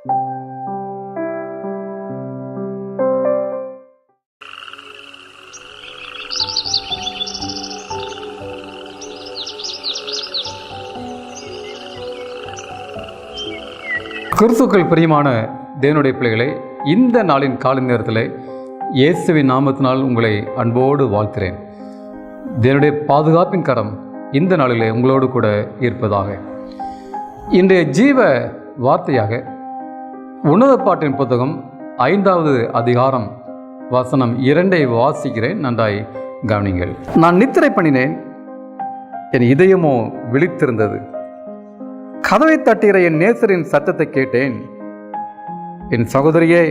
கிறிஸ்துக்கள் பிரியமான தேவனுடைய பிள்ளைகளை இந்த நாளின் காலை நேரத்தில் இயேசுவின் நாமத்தினால் உங்களை அன்போடு வாழ்த்துறேன். தேவனுடைய பாதுகாப்பின் கரம் இந்த நாளிலே உங்களோடு கூட இருப்பதாக. இன்றைய ஜீவ வார்த்தையாக உன்னத பாட்டின் புத்தகம் ஐந்தாவது அதிகாரம் வசனம் இரண்டை வாசிக்கிறேன். நன்றாய் கவனிங்கள். நான் நித்திரை பண்ணினேன் என் இதயமோ விழித்திருந்தது. கதவை தட்டுகிற என் நேசரின் சத்தத்தை கேட்டேன். என் சகோதரியே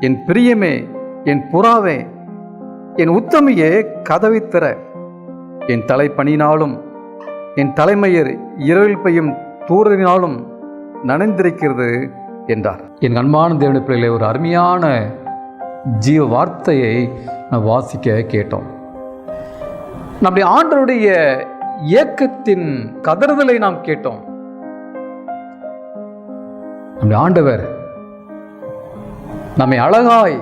என் பிரியமே என் புறாவே என் உத்தமியே கதவை திற. என் தலை பணியினாலும் என் தலைமையர் இரவில் பெய்யும் தூரலினாலும் நனைந்திருக்கிறது. என்றார். என் அன்பான தேவனுடைய பிள்ளைகளை ஒரு அருமையான ஜீவ வார்த்தையை நான் வாசிக்க கேட்டோம். நம்முடைய ஆண்டருடைய இயக்கத்தின் கதறுதலை நாம் கேட்டோம். நம்முடைய ஆண்டவர் நம்மை அழகாய்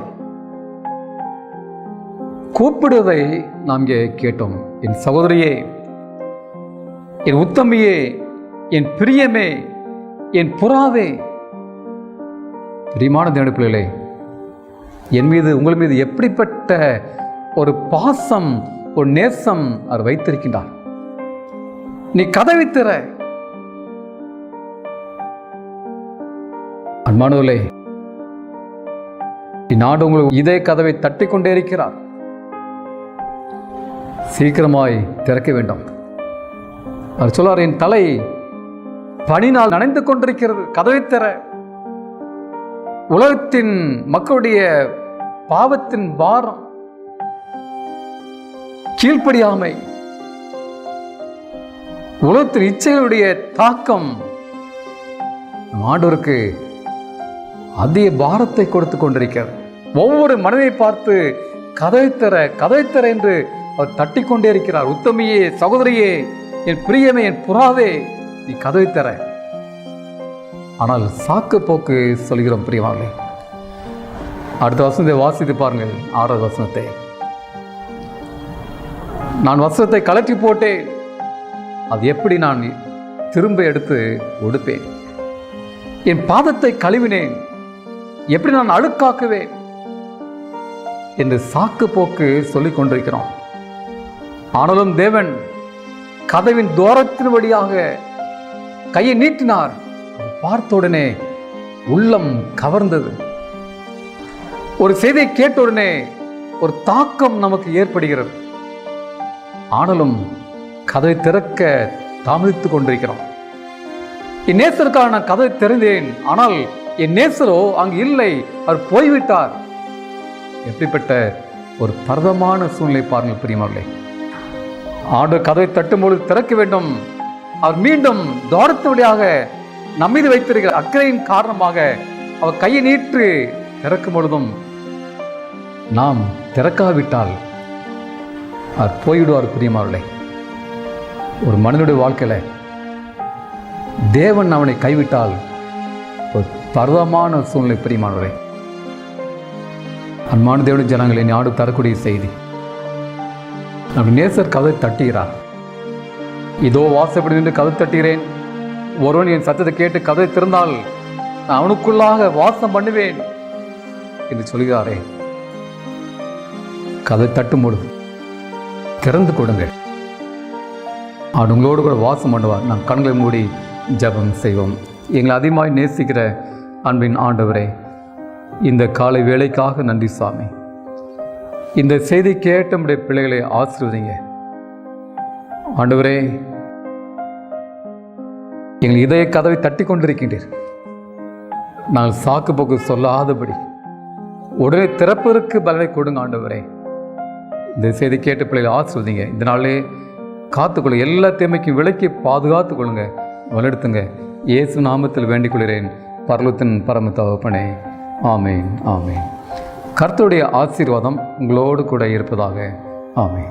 கூப்பிடுவதை நாம் இங்கே கேட்டோம். என் சகோதரியே என் உத்தமியே என் பிரியமே என் புறாவே பிரியமான தேவனுடைய என் மீது உங்கள் மீது எப்படிப்பட்ட ஒரு பாசம் ஒரு நேசம் அவர் வைத்திருக்கின்றார். நீ கதவை திற. அன்பானவர்களே இந்நாடு உங்களுக்கு இதே கதவை தட்டி கொண்டே இருக்கிறார். சீக்கிரமாய் திறக்க வேண்டும். அவர் சொல்லார் என் தலை பனினால் நனைந்து கொண்டிருக்கிறது. கதவை திற. உலகத்தின் மக்களுடைய பாவத்தின் பாரம் கீழ்ப்படியாமை உலகத்தின் இச்சைகளுடைய தாக்கம் நம் அதிக பாரத்தை கொடுத்து கொண்டிருக்கிறார் ஒவ்வொரு மனதை பார்த்து கதை தர கதை தர என்று அவர் தட்டிக்கொண்டே இருக்கிறார். உத்தமியே சகோதரியே என் பிரியமே என் புறாவே நீ கதை தர ஆனால் சாக்கு போக்கு சொல்கிறோம் பிரியமாவே அடுத்த வசனத்தை வாசித்து பாருங்கள் ஆறாவது வசனத்தை. நான் வசனத்தை கலட்டி போட்டேன் அது எப்படி நான் திரும்ப எடுத்து உடுப்பேன்? என் பாதத்தை கழுவினேன் எப்படி நான் அழுக்காக்குவேன்? என்று சாக்கு போக்கு சொல்லிக் கொண்டிருக்கிறோம். ஆனாலும் தேவன் கதவின் தோரத்தின் வழியாக கையை நீட்டினார். பார்த்த உடனே உள்ளம் கவர்ந்தது. ஒரு செய்தியை கேட்ட உடனே ஒரு தாக்கம் நமக்கு ஏற்படுகிறது. ஆனாலும் கதவை திறக்க தாமதித்துக் கொண்டிருக்கிறோம். என் நேசருக்காக நான் கதவை திறந்தேன். ஆனால் என் நேசரோ அங்கு இல்லை. அவர் போய்விட்டார். எப்படிப்பட்ட ஒரு பரதமான சூழ்நிலை பாருங்கள் பிரியமர்களே ஆண்டு கதவை தட்டும் திறக்க வேண்டும். அவர் மீண்டும் தோரத்து வழியாக நம்மீது வைத்திருக்கிற அக்கறையின் காரணமாக அவர் கையை நீற்று திறக்கும் பொழுதும் நாம் திறக்காவிட்டால் அவர் போய்விடுவார் பிரியமாவர்களே ஒரு மனிதனுடைய வாழ்க்கையில் தேவன் அவனை கைவிட்டால் ஒரு பர்வமான சூழ்நிலை பிரியமானவரே அன்பான தேவனுடைய ஜனங்களை நாடு தரக்கூடிய செய்தி. நம் நேசர் கதை தட்டுகிறார். இதோ வாசப்படி நின்று கதை தட்டுகிறேன். ஒருவன் என் சத்தத்தை கேட்டு கதை திறந்தால் நான் அவனுக்குள்ளாக வாசம் பண்ணுவேன் என்று சொல்கிறாரே. கதை தட்டும் பொழுது திறந்து கொடுங்கள். அவன் உங்களோடு கூட வாசம் பண்ணுவார். நாம் கண்களை மூடி ஜெபம் செய்வோம். எங்களை அதிகமாக நேசிக்கிற அன்பின் ஆண்டவரே இந்த காலை வேலைக்காக நன்றி சாமி. இந்த செய்தி கேட்ட நம்முடைய பிள்ளைகளை ஆசீர்வதிங்க. ஆண்டவரே எங்கள் இதய கதவை தட்டி கொண்டிருக்கின்றீர் நாங்கள் சாக்கு போக்கு சொல்லாதபடி உடனே திறப்பதற்கு பலனை கொடுங்க ஆண்டவரே. இந்த செய்தி கேட்ட பிள்ளைகள் ஆசிர்வதிங்க. இந்த நாளே காத்துக்கொள்ள எல்லா தீமைக்கும் விலக்கி பாதுகாத்து கொள்ளுங்க வளர்த்துங்க இயேசு நாமத்தில் வேண்டிக் கொள்கிறேன் பரலத்தின் பரம தகப்பனே ஆமேன் ஆமேன். கர்த்தருடைய ஆசீர்வாதம் உங்களோடு கூட இருப்பதாக. ஆமேன்.